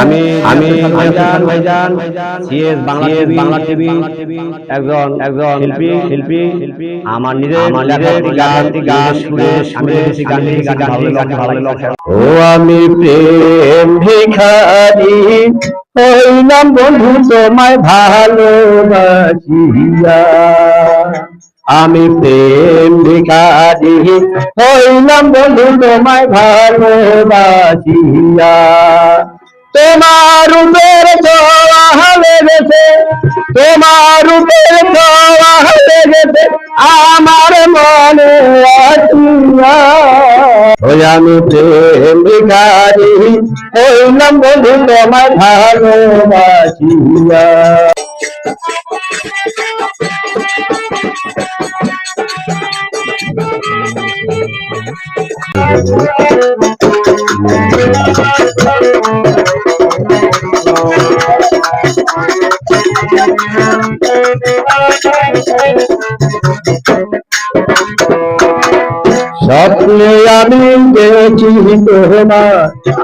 আমি আমি ভাইজান ভাইজান সিএস বাংলা বাংলা টিভি একজন একজন শিল্পী শিল্পী আমার নিজের আমার নিজের গান গান গান গান ভালো লাগে ভালো লাগে ও আমি প্রেম ভিখারি হইলাম বন্ধু তোমায় ভালোবাসিয়া। আমি প্রেম ভিখারি, হইলাম বন্ধু তোমায় ভালোবাসিয়া। তোমার রূপের ছোঁয়া তোমার রূপের ছোঁয়া লেগেছে আমার মনে ওই আমি প্রেম ভিখারি, হইলাম বন্ধু তোমায় ভালোবাসিয়া। স্বপ্নে আমি দেখি তোমার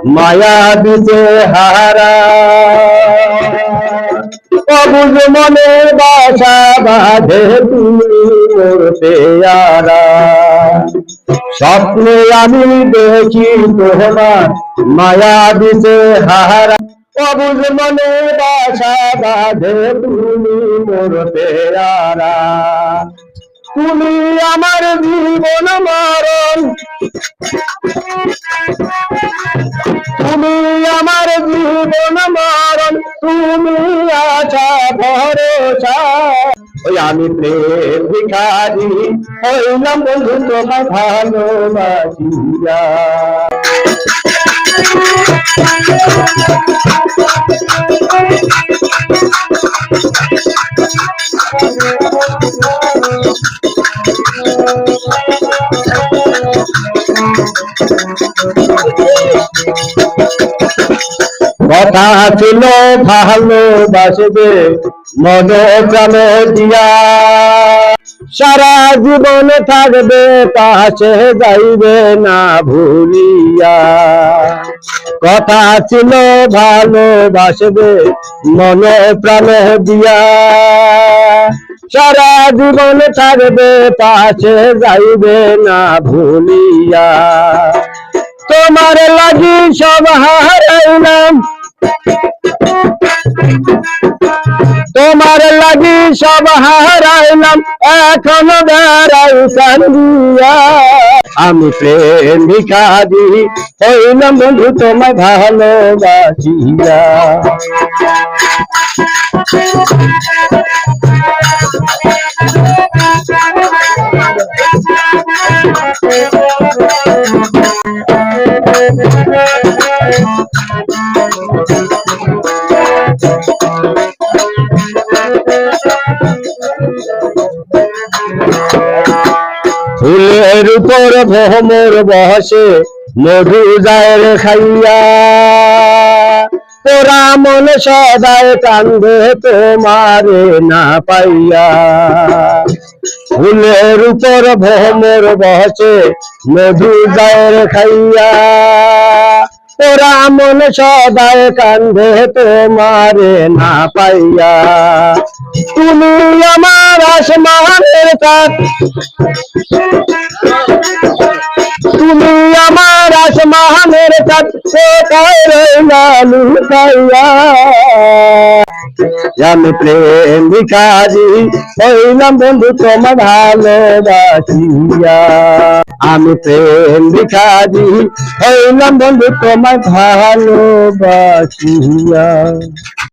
মায়া দিতে হারা। অবুজ মনে বাসা বাঁধে তুমি পেয়ারা। স্বপ্নে আমি দেখি তোমার মায়া দিতে হারা অবুজ মনে বাসা বাঁধে তুমি মোর পেয়ারা। তুমি আমার জীবন মরণ। তুমি আমার জীবন মরণ। তুমি আছা ভরসা। ওই আমি প্রেম ভিখারি হইলাম বন্ধু তোমার ভালোবাসিয়া। কথা ছিল ভালোবাসবে মন প্রাণ দিয়া। সারা জীবন থাকবে, পাশে যাইবে না ভুলিয়া। কথা ছিল ভালোবাসবে মন প্রাণ দিয়া। সারা জীবন থাকবে, পাশে যাইবে না ভুলিয়া। তোমার লাগি সব হারাইলাম তোমার লাগি সব হারাইলাম এখন বেড়াই কান্দিয়া আমি প্রেম ভিখারি হইলাম বন্ধু তোমায় ভালোবাসিয়া। ফুলের উপর ভ্রমর বসে মধু যায় খাইয়া। তোরা মন সদায় কান্দে, তোমারে না পাইয়া। ফুলের উপর ভ্রমর বসে মধু যায় খাইয়া। তোরা মন সদায় কান্দে তোমারে না পাইয়া। তুমি আমার আসমানের কাঠ। তুমি আমার আসমানের লুকাইয়া? আমি প্রেম ভিখারি হইলাম বন্ধু তোমার ভালোবাসিয়া। আমি প্রেম ভিখারি হইলাম বন্ধু তোমায় ভালোবাসিয়া।